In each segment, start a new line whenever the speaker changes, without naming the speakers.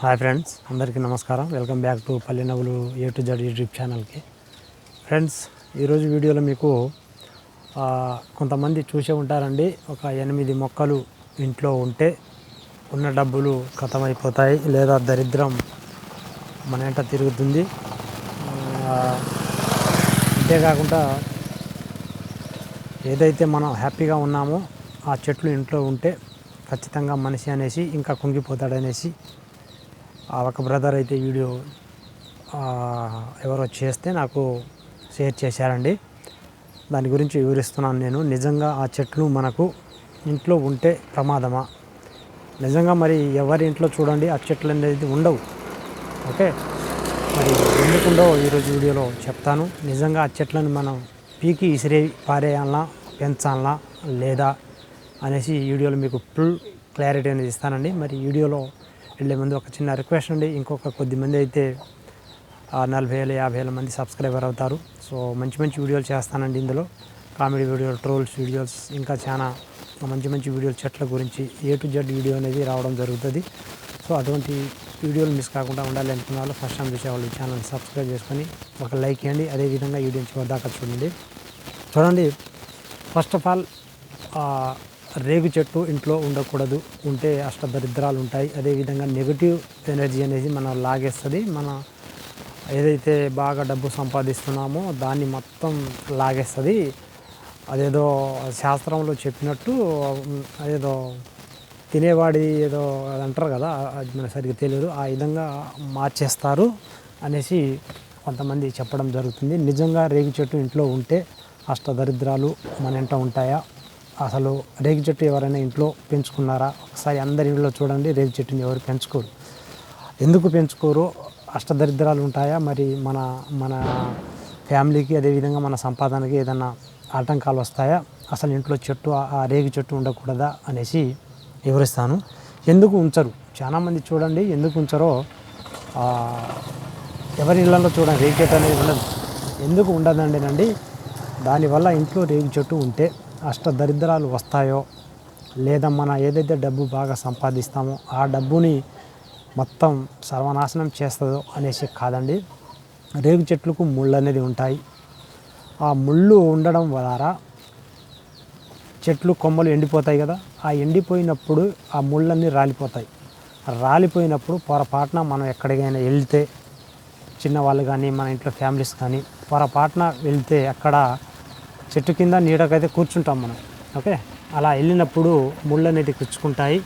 Hi friends అందరికీ నమస్కారం. Welcome back to Palle Navvulu A to Z YouTube ఛానల్కి. Friends ఈరోజు వీడియోలో మీకు కొంతమంది చూసే ఉంటారండి. ఒక ఎనిమిది మొక్కలు ఇంట్లో ఉంటే ఉన్న డబ్బులు ఖతమైపోతాయి లేదా దరిద్రం మన వెంట తిరుగుతుంది. అంతేకాకుండా ఏదైతే మనం హ్యాపీగా ఉన్నామో ఆ చెట్లు ఇంట్లో ఉంటే ఖచ్చితంగా మనిషి అనేసి ఇంకా కుంగిపోతాడనేసి ఒక బ్రదర్ అయితే వీడియో ఎవరో చేస్తే నాకు షేర్ చేశారండి. దాని గురించి వివరిస్తున్నాను నేను. నిజంగా ఆ చెట్లు మనకు ఇంట్లో ఉంటే ప్రమాదమా? నిజంగా మరి ఎవరి ఇంట్లో చూడండి ఆ చెట్లు అనేది ఉండవు. ఓకే? మరి ఎందుకుండవు ఈరోజు వీడియోలో చెప్తాను. నిజంగా ఆ చెట్లను మనం పీకి ఇసిరే పారేయాలా పెంచాలా లేదా అనేసి ఈ వీడియోలో మీకు ఫుల్ క్లారిటీ అనేది ఇస్తానండి. మరి వీడియోలో వెళ్ళే ముందు ఒక చిన్న రిక్వెస్ట్ అండి ఇంకొక కొద్ది మంది అయితే నలభై వేల యాభై వేల మంది సబ్స్క్రైబర్ అవుతారు. సో మంచి మంచి వీడియోలు చేస్తానండి ఇందులో. కామెడీ వీడియోలు ట్రోల్స్ వీడియోస్ ఇంకా చాలా మంచి మంచి వీడియోలు చెట్ల గురించి ఏ టు జెడ్ వీడియో అనేది రావడం జరుగుతుంది. సో అటువంటి వీడియోలు మిస్ కాకుండా ఉండాలి అనుకున్న వాళ్ళు ఫస్ట్ టైం చూసే వాళ్ళు ఛానల్ సబ్స్క్రైబ్ చేసుకొని ఒక లైక్ ఇవ్వండి అదేవిధంగా వీడియో చివరి దాకా చూడండి. చూడండి ఫస్ట్ ఆఫ్ ఆల్ రేగు చెట్టు ఇంట్లో ఉండకూడదు. ఉంటే అష్టదరిద్రాలు ఉంటాయి అదేవిధంగా నెగిటివ్ ఎనర్జీ అనేది మనం లాగేస్తుంది. మన ఏదైతే బాగా డబ్బు సంపాదిస్తున్నామో దాన్ని మొత్తం లాగేస్తుంది. అదేదో శాస్త్రంలో చెప్పినట్టు అదేదో తినేవాడి ఏదో అది అంటారు కదా అది మనకు సరిగ్గా తెలియదు. ఆ విధంగా మార్చేస్తారు అనేసి కొంతమంది చెప్పడం జరుగుతుంది. నిజంగా రేగు చెట్టు ఇంట్లో ఉంటే అష్టదరిద్రాలు మన ఇంట ఉంటాయా? అసలు రేగి చెట్టు ఎవరైనా ఇంట్లో పెంచుకున్నారా? ఒకసారి అందరి ఇంట్లో చూడండి రేగి చెట్టుని ఎవరు పెంచుకోరు. ఎందుకు పెంచుకోరు? అష్టదరిద్రాలు ఉంటాయా? మరి మన మన ఫ్యామిలీకి అదేవిధంగా మన సంపాదనకి ఏదైనా ఆటంకాలు వస్తాయా? అసలు ఇంట్లో చెట్టు ఆ- రేగి చెట్టు ఉండకూడదా అనేసి వివరిస్తాను. ఎందుకు ఉంచరు? చాలామంది చూడండి ఎందుకు ఉంచరో ఎవరి ఇళ్ళల్లో చూడండి రేగి చెట్టు అనేది ఉండదు. ఎందుకు ఉండదండి దానివల్ల ఇంట్లో రేగి చెట్టు ఉంటే అష్టదరిద్రాలు వస్తాయో లేదా మన ఏదైతే డబ్బు బాగా సంపాదిస్తామో ఆ డబ్బుని మొత్తం సర్వనాశనం చేస్తుందో అనేసి కాదండి. రేగు చెట్లకు ముళ్ళు అనేది ఉంటాయి. ఆ ముళ్ళు ఉండడం ద్వారా చెట్లు కొమ్మలు ఎండిపోతాయి కదా ఆ ఎండిపోయినప్పుడు ఆ ముళ్ళన్నీ రాలిపోతాయి. రాలిపోయినప్పుడు పొరపాటున మనం ఎక్కడికైనా వెళ్తే చిన్నవాళ్ళు కానీ మన ఇంట్లో ఫ్యామిలీస్ కానీ పొరపాటున వెళ్తే అక్కడ చెట్టు కింద నీడకైతే కూర్చుంటాం మనం ఓకే? అలా వెళ్ళినప్పుడు ముళ్ళు అనేటివి కుచ్చుకుంటాయి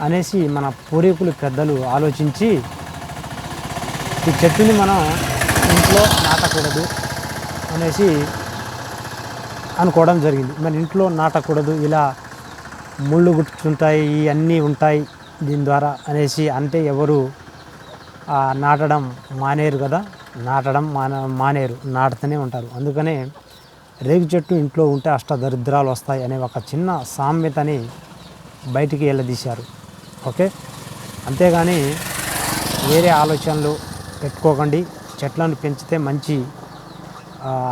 అనేసి మన పూర్వీకులు పెద్దలు ఆలోచించి ఈ చెట్టుని మనం ఇంట్లో నాటకూడదు అనేసి అనుకోవడం జరిగింది. మరి ఇంట్లో నాటకూడదు ఇలా ముళ్ళు గుర్తుంటాయి ఇవన్నీ ఉంటాయి దీని ద్వారా అనేసి అంటే ఎవరు నాటడం మానేరు కదా? నాటడం మాన మానేరు నాటుతూనే ఉంటారు. అందుకనే రేగు చెట్టు ఇంట్లో ఉంటే అష్టదరిద్రాలు వస్తాయి అనే ఒక చిన్న సామ్యతని బయటికి వెళ్ళదీశారు ఓకే? అంతేగాని వేరే ఆలోచనలు పెట్టుకోకండి. చెట్లను పెంచితే మంచి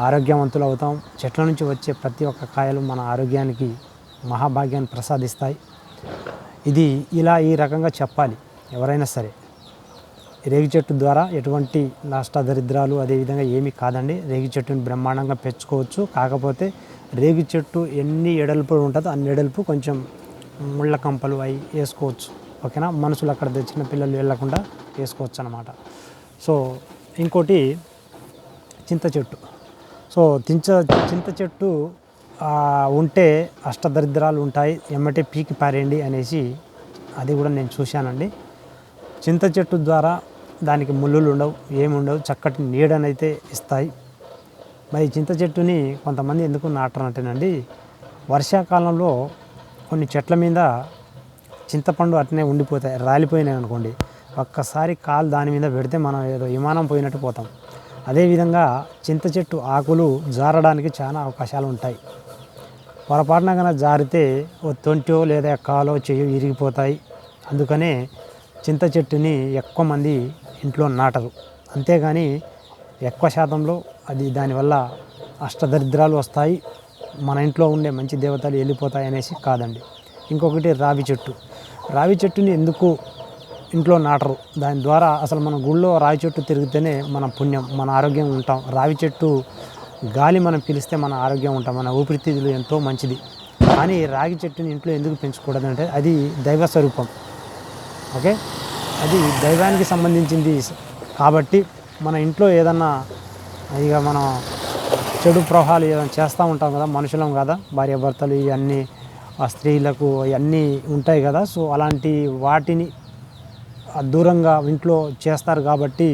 ఆరోగ్యవంతులు అవుతాం. చెట్ల నుంచి వచ్చే ప్రతి ఒక్క కాయలు మన ఆరోగ్యానికి మహాభాగ్యాన్ని ప్రసాదిస్తాయి. ఇది ఇలా ఈ రకంగా చెప్పాలి. ఎవరైనా సరే. రేగి చెట్టు ద్వారా ఎటువంటి నష్టదరిద్రాలు అదేవిధంగా ఏమీ కాదండి. రేగి చెట్టుని బ్రహ్మాండంగా పెంచుకోవచ్చు. కాకపోతే రేగి చెట్టు ఎన్ని ఎడల్పు ఉంటుందో అన్ని ఎడల్పు కొంచెం ముళ్ళ కంపలు అవి వేసుకోవచ్చు. ఓకేనా? మనుషులు అక్కడ తెచ్చిన పిల్లలు వెళ్ళకుండా వేసుకోవచ్చు అనమాట సో ఇంకోటి చింత చెట్టు. సో చింత చింత చెట్టు ఉంటే అష్టదరిద్రాలు ఉంటాయి. ఎమ్మటే పీకి పారేయండి అనేసి అది కూడా నేను చూశానండి. చింత చెట్టు ద్వారా దానికి ముళ్ళులు ఉండవు ఏముండవు చక్కటి నీడనైతే ఇస్తాయి. మరి చింత చెట్టుని కొంతమంది ఎందుకు నాటరంటేనండి వర్షాకాలంలో కొన్ని చెట్ల మీద చింతపండు అట్నే ఉండిపోతాయి రాలిపోయినాయి అనుకోండి. ఒక్కసారి కాలు దాని మీద పెడితే మనం ఏదో విమానం పోయినట్టు పోతాం. అదేవిధంగా చింత చెట్టు ఆకులు జారడానికి చాలా అవకాశాలు ఉంటాయి. పొరపాటున కనుక జారితే ఓ తొంటో లేదా కాలో చెయ్యో ఇరిగిపోతాయి. అందుకనే చింత చెట్టుని ఎక్కువ మంది ఇంట్లో నాటరు అంతేగాని ఎక్కువ శాతంలో అది దానివల్ల అష్టదరిద్రాలు వస్తాయి. మన ఇంట్లో ఉండే మంచి దేవతలు వెళ్ళిపోతాయి అనేసి కాదండి. ఇంకొకటి రావి చెట్టు. రావి చెట్టుని ఎందుకు ఇంట్లో నాటరు? దాని ద్వారా అసలు మన గుళ్ళో రావి చెట్టు తిరిగితేనే మన పుణ్యం మన ఆరోగ్యం ఉంటాం. రావి చెట్టు గాలి మనం పిలిస్తే మన ఆరోగ్యం ఉంటాం. మన ఊపిరితిత్తులు ఎంతో మంచిది. కానీ రాగి చెట్టుని ఇంట్లో ఎందుకు పెంచకూడదంటే అది దైవ స్వరూపం. ఓకే? అది దైవానికి సంబంధించింది. కాబట్టి మన ఇంట్లో ఏదన్నా ఇక మనం చెడు ప్రవాహాలు ఏదైనా చేస్తూ ఉంటాం కదా మనుషులం కదా భార్యాభర్తలు ఇవన్నీ ఆ స్త్రీలకు ఇవన్నీ ఉంటాయి కదా. సో అలాంటి వాటిని దూరంగా ఇంట్లో చేస్తారు కాబట్టి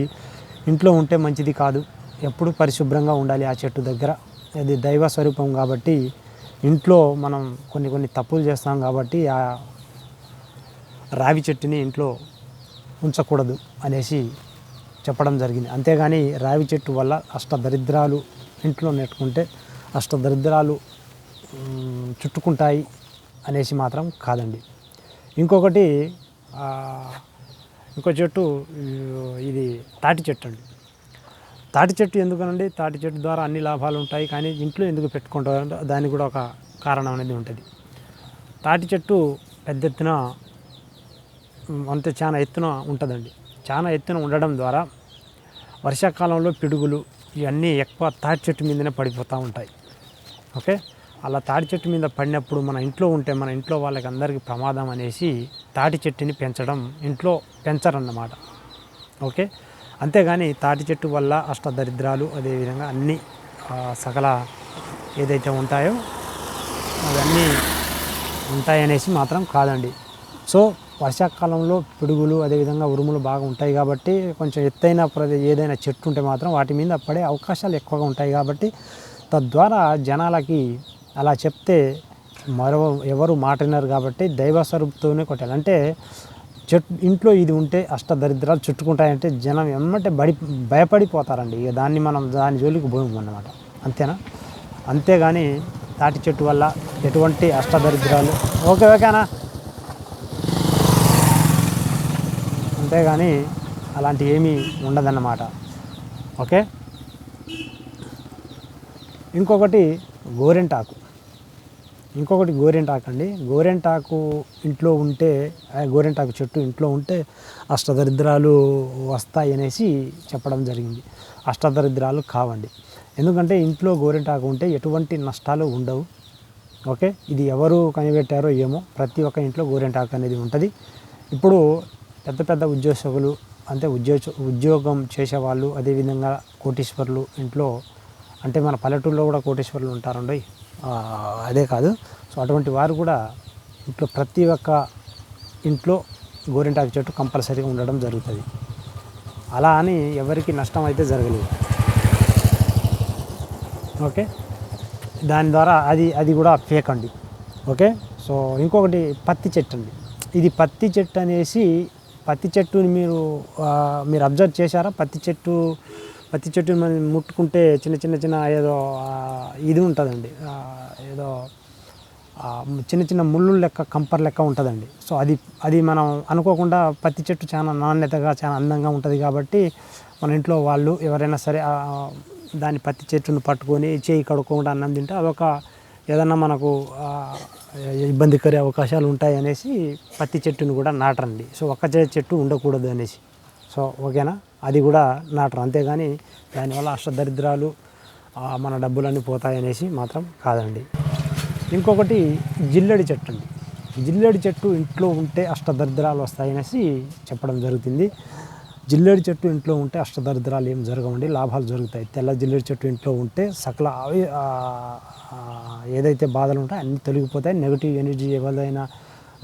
ఇంట్లో ఉంటే మంచిది కాదు. ఎప్పుడు పరిశుభ్రంగా ఉండాలి ఆ చెట్టు దగ్గర. అది దైవ స్వరూపం కాబట్టి ఇంట్లో మనం కొన్ని కొన్ని తప్పులు చేస్తాం కాబట్టి ఆ రావి చెట్టుని ఇంట్లో ఉంచకూడదు అనేసి చెప్పడం జరిగింది. అంతేగాని రావి చెట్టు వల్ల అష్టదరిద్రాలు ఇంట్లో నెట్టుకుంటే అష్టదరిద్రాలు దరిద్రాలు చుట్టుకుంటాయి అనేసి మాత్రం కాదండి. ఇంకొకటి ఇంకో చెట్టు ఇది తాటి చెట్టు అండి. తాటి చెట్టు ఎందుకనండి? తాటి చెట్టు ద్వారా అన్ని లాభాలు ఉంటాయి కానీ ఇంట్లో ఎందుకు పెట్టుకుంటారంటే దానికి కూడా ఒక కారణం అనేది ఉంటుంది. తాటి చెట్టు పెద్ద ఎత్తున అంతే చాలా ఎత్తున ఉంటుందండి. చాలా ఎత్తున ఉండడం ద్వారా వర్షాకాలంలో పిడుగులు ఇవన్నీ ఎక్కువ తాటి చెట్టు మీదనే పడిపోతూ ఉంటాయి. ఓకే? అలా తాటి చెట్టు మీద పడినప్పుడు మన ఇంట్లో ఉంటే మన ఇంట్లో వాళ్ళకి అందరికీ ప్రమాదం అనేసి తాటి చెట్టుని పెంచడం ఇంట్లో పెంచరన్నమాట. ఓకే? అంతేగాని తాటి చెట్టు వల్ల అష్టదరిద్రాలు అదేవిధంగా అన్ని సకల ఏదైతే ఉంటాయో అవన్నీ ఉంటాయనేసి మాత్రం కాదండి. సో వర్షాకాలంలో పిడుగులు అదేవిధంగా ఉరుములు బాగా ఉంటాయి కాబట్టి కొంచెం ఎత్తైన ప్రదే ఏదైనా చెట్టు ఉంటే మాత్రం వాటి మీద పడే అవకాశాలు ఎక్కువగా ఉంటాయి కాబట్టి తద్వారా జనాలకి అలా చెప్తే మరో ఎవరు మాట కాబట్టి దైవ స్వరూపుతోనే కొట్టాలి. అంటే చెట్టు ఇంట్లో ఇది ఉంటే అష్టదరిద్రాలు చుట్టుకుంటాయంటే జనం ఎమ్మటే బడి భయపడిపోతారండి. ఇక దాన్ని మనం దాని జోలికి పోయాము అన్నమాట. అంతేనా? అంతేగాని తాటి చెట్టు వల్ల ఎటువంటి అష్టదరిద్రాలు ఓకే ఓకేనా? అంతేగాని అలాంటి ఏమీ ఉండదన్నమాట. ఓకే? ఇంకొకటి గోరెంటాకు. ఇంకొకటి గోరెంటాకు అండి గోరెంటాకు ఇంట్లో ఉంటే గోరెంటాకు చెట్టు ఇంట్లో ఉంటే అష్టదరిద్రాలు వస్తాయి అనేసి చెప్పడం జరిగింది. అష్టదరిద్రాలు కావండి. ఎందుకంటే ఇంట్లో గోరెంటాకు ఉంటే ఎటువంటి నష్టాలు ఉండవు. ఓకే? ఇది ఎవరు కనిపెట్టారో ఏమో ప్రతి ఒక్క ఇంట్లో గోరెంటాకు అనేది ఉంటుంది. ఇప్పుడు పెద్ద పెద్ద ఉద్యోగస్తులు అంటే ఉద్యోగ ఉద్యోగం చేసేవాళ్ళు అదేవిధంగా కోటీశ్వర్లు ఇంట్లో అంటే మన పల్లెటూరులో కూడా కోటీశ్వర్లు ఉంటారండి. అదే కాదు. సో అటువంటి వారు కూడా ఇంట్లో ప్రతి ఒక్క ఇంట్లో గోరింటాకు చెట్టు కంపల్సరీగా ఉండడం జరుగుతుంది. అలా అని ఎవరికి నష్టం అయితే జరగలేదు. ఓకే? దాని ద్వారా అది అది కూడా ఫేక్ అండి. ఓకే? సో ఇంకొకటి పత్తి చెట్టు అండి. ఇది పత్తి చెట్టు అనేసి పత్తి చెట్టుని మీరు మీరు అబ్జర్వ్ చేశారా? పత్తి చెట్టు పత్తి చెట్టుని మనం ముట్టుకుంటే చిన్న చిన్న చిన్న ఏదో ఇది ఉంటుందండి. ఏదో చిన్న చిన్న ముళ్ళు లెక్క కంపర్ లెక్క ఉంటుందండి. సో అది అది మనం అనుకోకుండా పత్తి చెట్టు చాలా నాణ్యతగా చాలా అందంగా ఉంటుంది కాబట్టి మన ఇంట్లో వాళ్ళు ఎవరైనా సరే దాని పత్తి చెట్టును పట్టుకొని చేయి కడుక్కోకుండా అన్నం తింటే అదొక ఏదన్నా మనకు ఇబ్బంది కలిగే అవకాశాలు ఉంటాయి అనేసి పత్తి చెట్టును కూడా నాటరండి. సో ఒక్క చెట్టు ఉండకూడదు అనేసి. సో ఓకేనా? అది కూడా నాటరు. అంతేగాని దానివల్ల అష్టదరిద్రాలు మన డబ్బులన్నీ పోతాయనేసి మాత్రం కాదండి. ఇంకొకటి జిల్లెడి చెట్టు అండి జిల్లెడి చెట్టు ఇంట్లో ఉంటే అష్టదరిద్రాలు వస్తాయనేసి చెప్పడం జరుగుతుంది. జిల్లేడు చెట్టు ఇంట్లో ఉంటే అష్టదరిద్రాలు ఏం జరగవండి లాభాలు జరుగుతాయి. తెల్ల జిల్లేడు చెట్టు ఇంట్లో ఉంటే సకల అవి ఏదైతే బాధలు ఉంటాయో అన్నీ తొలగిపోతాయి. నెగిటివ్ ఎనర్జీ ఏదైనా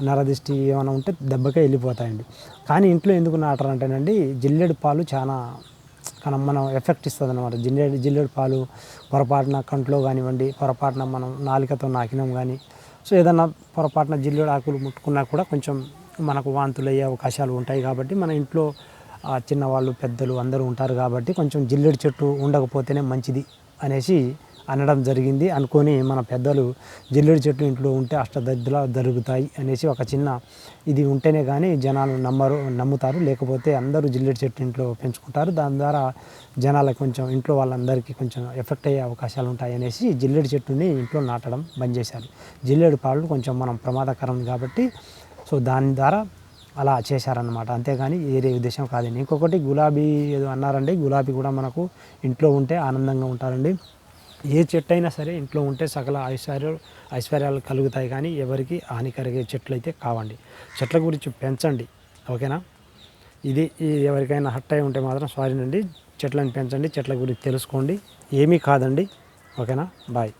నరదిష్టి ఏమైనా ఉంటే దెబ్బకే వెళ్ళిపోతాయండి. కానీ ఇంట్లో ఎందుకు నాటారంటేనండి జిల్లేడు పాలు చాలా మనం మనం ఎఫెక్ట్ ఇస్తుంది అనమాట జిల్లేడు జిల్లేడు పాలు పొరపాటున కంట్లో కానివ్వండి పొరపాటున మనం నాలికతో నాకినాం కానీ సో ఏదన్నా పొరపాటున జిల్లేడు ఆకులు ముట్టుకున్నా కూడా కొంచెం మనకు వాంతులు అయ్యే అవకాశాలు ఉంటాయి కాబట్టి మన ఇంట్లో చిన్నవాళ్ళు పెద్దలు అందరూ ఉంటారు కాబట్టి కొంచెం జిల్లేడు చెట్టు ఉండకపోతేనే మంచిది అనేసి అనడం జరిగింది. అనుకొని మన పెద్దలు జిల్లేడు చెట్టు ఇంట్లో ఉంటే అష్టదద్దుల జరుగుతాయి అనేసి ఒక చిన్న ఇది ఉంటేనే కానీ జనాలు నమ్మరు నమ్ముతారు. లేకపోతే అందరూ జిల్లేడు చెట్టు ఇంట్లో పెంచుకుంటారు. దాని ద్వారా జనాలకు కొంచెం ఇంట్లో వాళ్ళందరికీ కొంచెం ఎఫెక్ట్ అయ్యే అవకాశాలు ఉంటాయి అనేసి జిల్లేడు చెట్టుని ఇంట్లో నాటడం బంద్ చేశారు. జిల్లేడు పాలు కొంచెం మనం ప్రమాదకరం కాబట్టి సో దాని ద్వారా అలా చేశారనమాట అంతేగాని వేరే ఉద్దేశం కాదండి. ఇంకొకటి గులాబీ ఏదో అన్నారండి. గులాబీ కూడా మనకు ఇంట్లో ఉంటే ఆనందంగా ఉంటారండి. ఏ చెట్టు అయినా సరే ఇంట్లో ఉంటే సకల ఐశ్వర్యాలు ఐశ్వర్యాలు కలుగుతాయి కానీ ఎవరికి హాని కలిగే చెట్లు అయితే కావండి. చెట్ల గురించి పెంచండి. ఓకేనా? ఇది ఎవరికైనా హట్ అయి ఉంటే మాత్రం సారీ అండి. చెట్లను పెంచండి. చెట్ల గురించి తెలుసుకోండి. ఏమీ కాదండి. ఓకేనా? బాయ్.